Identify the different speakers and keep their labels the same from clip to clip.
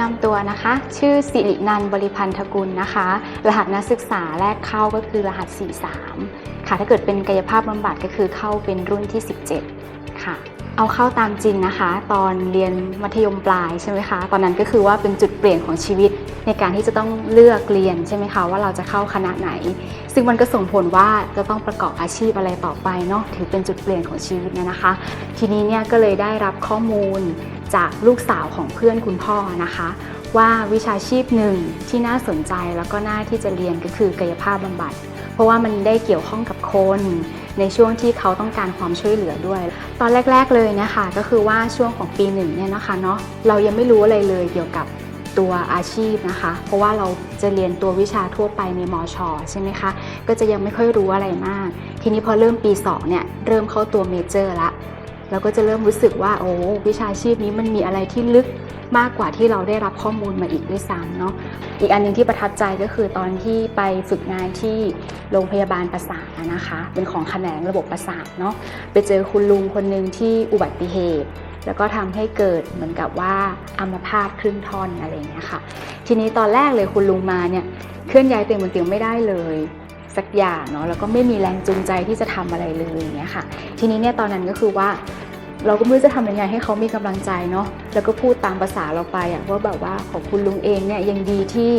Speaker 1: นำตัวนะคะ ชื่อสิรินันท์บริพันธกุลนะคะ รหัสนักศึกษาแรกเข้าก็คือรหัส 43 ค่ะ ถ้าเกิดเป็นกายภาพบำบัดก็คือเข้าเป็นรุ่นที่ 17 ค่ะ เอาเข้าตามจริงนะคะ ตอนเรียนมัธยมปลายใช่ไหมคะ ตอนนั้นก็คือว่าเป็นจุดเปลี่ยนของชีวิตในการที่จะต้องเลือกเรียนใช่ไหมคะว่าเราจะเข้าคณะไหน ซึ่งมันก็ส่งผลว่าจะต้องประกอบอาชีพอะไรต่อไปเนาะถือเป็นจุดเปลี่ยนของชีวิตเนี่ยนะคะ ทีนี้เนี่ยก็เลยได้รับข้อมูล จากลูกสาวของเพื่อนคุณพ่อนะคะ ว่าวิชาชีพหนึ่งที่น่าสนใจแล้วก็น่าที่จะเรียนก็คือกายภาพบำบัด เพราะว่ามันได้เกี่ยวข้องกับคนในช่วงที่เขาต้องการความช่วยเหลือด้วย ตอนแรก ๆเลยนะคะก็คือว่าช่วงของปีหนึ่งเนี่ยนะคะเนาะเรายังไม่รู้อะไรเลยเกี่ยวกับตัวอาชีพนะคะ เพราะว่าเราจะเรียนตัววิชาทั่วไปในมอชอใช่ไหมคะ ก็จะยังไม่ค่อยรู้อะไรมาก ทีนี้พอเริ่มปี 2 เนี่ย เริ่มเข้าตัวเมเจอร์ละ เราก็จะเริ่มรู้สึกว่าโอ้วิชาชีพนี้มันมีอะไรที่ลึกมากกว่าที่เราได้รับข้อมูลมาอีกด้วยซ้ำเนาะอีกอันหนึงที่ประทับใจก็คือตอนที่ไปฝึกงานที่โรงพยาบาลประสาทนะคะ เป็นของแขนงระบบประสาทเนาะไปเจอคุณลุงคนหนึ่งที่อุบัติเหตุ แล้วก็ทำให้เกิดเหมือนกับว่าอัมพาตครึ่งท่อนอะไรอย่างเงี้ยค่ะ ทีนี้ตอนแรกเลยคุณลุงมาเนี่ยเคลื่อนย้ายเตียงบนเตียงไม่ได้เลย สักอย่างเนาะแล้วก็ไม่มีแรงจูงใจที่จะทำอะไรเลยอย่างเงี้ยค่ะ ทีนี้เนี่ยตอนนั้นก็คือว่า เราก็ไม่รู้จะทำยังไงให้เขามีกำลังใจเนาะแล้วก็พูดตามภาษาเราไปอะว่าแบบว่าของคุณลุงเองเนี่ยยังดีที่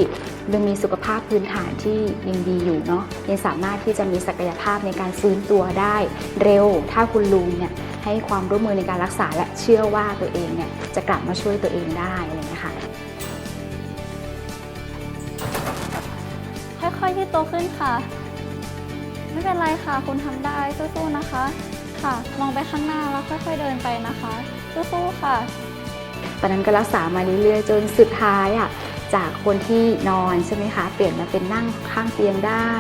Speaker 1: ยังมีสุขภาพพื้นฐานที่ยังดีอยู่เนาะยังสามารถที่จะมีศักยภาพในการฟื้นตัวได้เร็ว ถ้าคุณลุงเนี่ยให้ความร่วมมือในการรักษาและเชื่อว่าตัวเองเนี่ยจะกลับมาช่วยตัวเองได้อะไรอย่างเงี้ยค่ะ
Speaker 2: ค่อยๆที่โตขึ้นค่ะ ไม่เป็นไรค่ะ คุณทำได้สู้ๆนะคะ ค่ะ มองไปข้างหน้าแล้วค่อยๆเดินไปนะคะ สู้ๆค่ะ
Speaker 1: ตอนนั้นก็รักษามาเรื่อยๆจนสุดท้ายอะจากคนที่นอนใช่ไหมคะเปลี่ยนมาเป็นนั่งข้างเตียงได้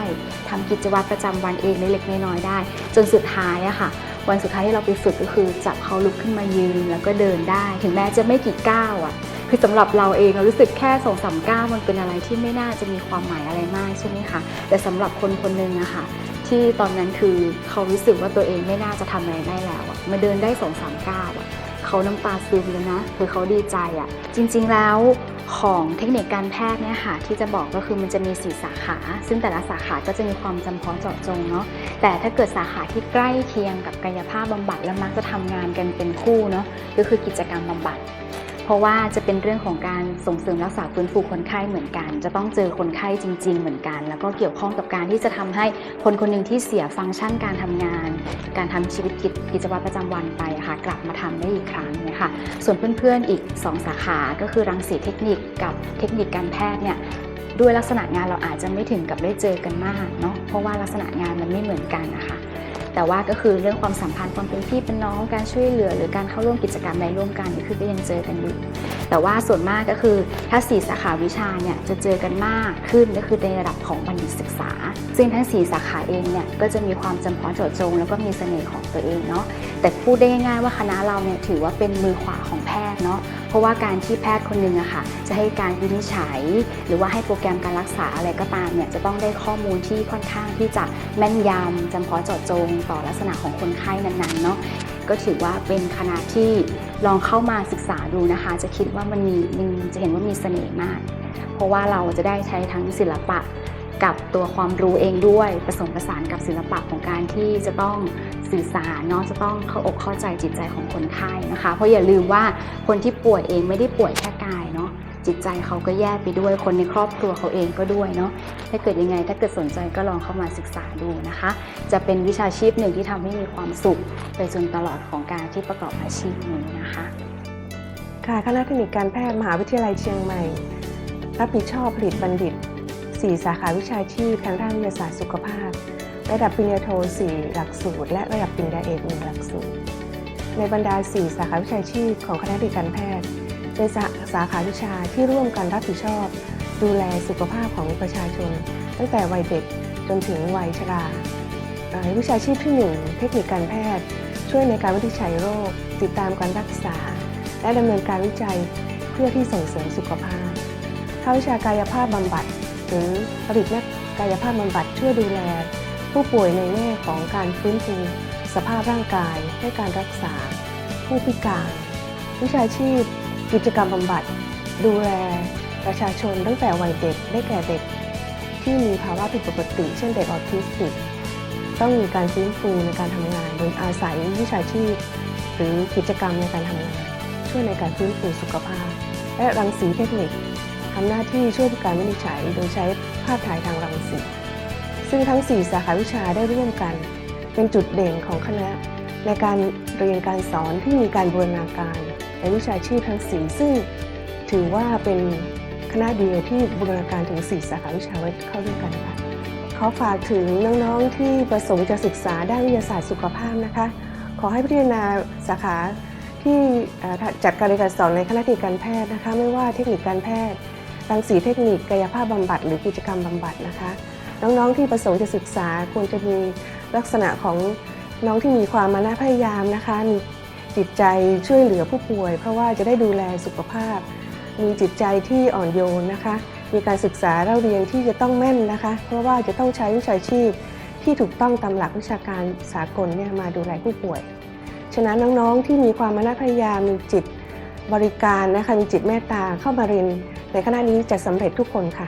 Speaker 1: ทำกิจวัตรประจำวันเองเล็กๆน้อยๆได้ จนสุดท้ายอะค่ะ วันสุดท้ายที่เราไปฝึกก็คือจับเขาลุกขึ้นมายืนแล้วก็เดินได้ ถึงแม้จะไม่กี่ก้าวอะคือสำหรับเราเองเรารู้สึกแค่สองสามก้าวมันเป็นอะไรที่ไม่น่าจะมีความหมายอะไรมากใช่ไหมคะแต่สำหรับคนคนหนึ่งอะค่ะ ที่ตอนนั้นคือเขารู้สึกว่าตัวเองไม่น่าจะทำอะไรได้แล้วอะมาเดินได้สองสามก้าวอะเขาน้ำตาซึมเลยนะคือเขาดีใจอะจริงๆแล้วของเทคนิคการแพทย์เนี่ยค่ะที่จะบอกก็คือมันจะมีสี่สาขา ซึ่งแต่ละสาขาก็จะมีความจำเพาะเจาะจงเนาะแต่ถ้าเกิดสาขาที่ใกล้เคียงกับกายภาพบำบัดแล้วมักจะทำงานกันเป็นคู่เนาะก็คือกิจกรรมบำบัด ราะว่าจะเป็นเรื่องของการส่งเสริมรักษาฟื้นฟูคนไข้เหมือนกัน จะต้องเจอคนไข้จริง ๆ เหมือนกัน แล้วก็เกี่ยวข้องกับการที่จะทำให้คนคนหนึ่งที่เสียฟังก์ชันการทำงาน การทำชีวิตกิจกิจวัตรประจำวันไปค่ะ กลับมาทำได้อีกครั้งเนี่ยค่ะส่วนเพื่อนๆอีก 2 สาขาก็คือรังสีเทคนิคกับเทคนิคการแพทย์เนี่ยด้วยลักษณะงานเราอาจจะไม่ถึงกับได้เจอกันมากเนาะเพราะว่าลักษณะงานมันไม่เหมือนกันนะคะ แต่ว่าก็คือเรื่องความสัมพันธ์ความเป็นพี่เป็นน้องการช่วยเหลือ หรือการเข้าร่วมกิจกรรมใดร่วมกันนี่คือก็ยังเจอกันอยู่ แต่ว่าส่วนมากก็คือถ้าสี่สาขาวิชาเนี่ยจะเจอกันมากขึ้นก็คือในระดับของบัณฑิตศึกษา ซึ่งทั้งสี่สาขาเองเนี่ยก็จะมีความจำเพาะเจาะจง แล้วก็มีเสน่ห์ของตัวเองเนาะแต่พูดได้ง่ายๆว่าคณะเราเนี่ยถือว่าเป็นมือขวาของแพทย์เนาะเพราะว่าการที่แพทย์คนหนึ่งอะค่ะจะให้การวินิจฉัย หรือว่าให้โปรแกรมการรักษาอะไรก็ตามเนี่ยจะต้องได้ข้อมูลที่ค่อนข้างที่จะแม่นยำจำเพาะเจาะจงต่อลักษณะของคนไข้นั้นๆเนาะก็ถือว่าเป็นคณะที่ลองเข้ามาศึกษาดูนะคะ จะคิดว่ามันมีมันจะเห็นว่ามีเสน่ห์มาก เพราะว่าเราจะได้ใช้ทั้งศิลปะกับตัวความรู้เองด้วยผสมผสานกับศิลปะของการที่จะต้องสื่อสารเนาะจะต้องเข้าอกเข้าใจจิตใจของคนไข้นะคะ เพราะอย่าลืมว่าคนที่ป่วยเองไม่ได้ป่วยแค่กาย จิตใจเขาก็แย่ไปด้วยคนในครอบครัวเขาเองก็ด้วยเนาะถ้าเกิดยังไง ถ้าเกิดสนใจก็ลองเข้ามาศึกษาดูนะคะ จะเป็นวิชาชีพหนึ่งที่ทำให้มีความสุข ไปจนตลอดของการที่ประกอบอาชีพนี้นะคะ
Speaker 3: ค่ะคณะเทคนิคการแพทย์มหาวิทยาลัยเชียงใหม่ รับผิดชอบผลิตบัณฑิต 4 สาขาวิชาชีพทางด้านวิทยาศาสตร์สุขภาพ ระดับปริญญาโท 4 หลักสูตร และระดับปริญญาเอก1หลักสูตร ในบรรดา 4 สาขาวิชาชีพของคณะเทคนิคการแพทย์เป็น สาขาวิชาที่ร่วมกันรับผิดชอบ ดูแลสุขภาพของประชาชน ตั้งแต่วัยเด็กจนถึงวัยชราวิชาชีพที่ 1 เทคนิคการแพทย์ ช่วยในการวินิจฉัยโรค ติดตามการรักษา และดำเนินการวิจัยเพื่อที่ส่งเสริมสุขภาพภาควิชากายภาพบำบัด หรือผลิตนักกายภาพบำบัดช่วยดูแล ผู้ป่วยในแง่ของการฟื้นฟูสภาพร่างกายให้การรักษา ผู้พิการ วิชาชีพ กิจกรรมบำบัด ดูแลประชาชนตั้งแต่วัยเด็กได้แก่เด็ก ที่มีภาวะผิดปกติ เช่นเด็กออทิสติก ต้องมีการฟื้นฟูในการทำงาน โดยอาศัยวิชาชีพ หรือกิจกรรมในการทำงาน ช่วยในการฟื้นฟูสุขภาพ และรังสีเทคนิคทำหน้าที่ช่วยการวินิจฉัย โดยใช้ภาพถ่ายทางรังสี ซึ่งทั้ง 4 สาขาวิชาได้ร่วมกัน เป็นจุดเด่นของคณะ ในการเรียนการสอนที่มีการบูรณาการ ในวิชาชีพทั้ง4ซึ่งถือว่าเป็นคณะเดียวที่บูรณาการถึง 4 สาขาวิชาไว้เข้าด้วยกันค่ะขอฝากถึงน้องๆที่ประสงค์จะศึกษาด้านวิทยาศาสตร์สุขภาพนะคะ ขอให้พิจารณาสาขาที่จัดการเรียนการสอนในคณะเทคนิคการแพทย์นะคะ ไม่ว่าเทคนิคการแพทย์รังสีเทคนิคกายภาพบำบัด หรือกิจกรรมบำบัดนะคะ น้องๆที่ประสงค์จะศึกษาควรจะมีลักษณะของน้องที่มีความมานะพยายามนะคะมี จิตใจช่วยเหลือผู้ป่วย เพราะว่าจะได้ดูแลสุขภาพ มีจิตใจที่อ่อนโยนนะคะ มีการศึกษาเล่าเรียนที่จะต้องแม่นนะคะ เพราะว่าจะต้องใช้วิชาชีพที่ถูกต้องตามหลักวิชาการสากลเนี่ยมาดูแลผู้ป่วย ฉะนั้นน้องๆที่มีความมานะพยายามมีจิตบริการนะคะมีจิตเมตตาเข้ามาเรียนในคณะนี้จะสำเร็จทุกคนค่ะ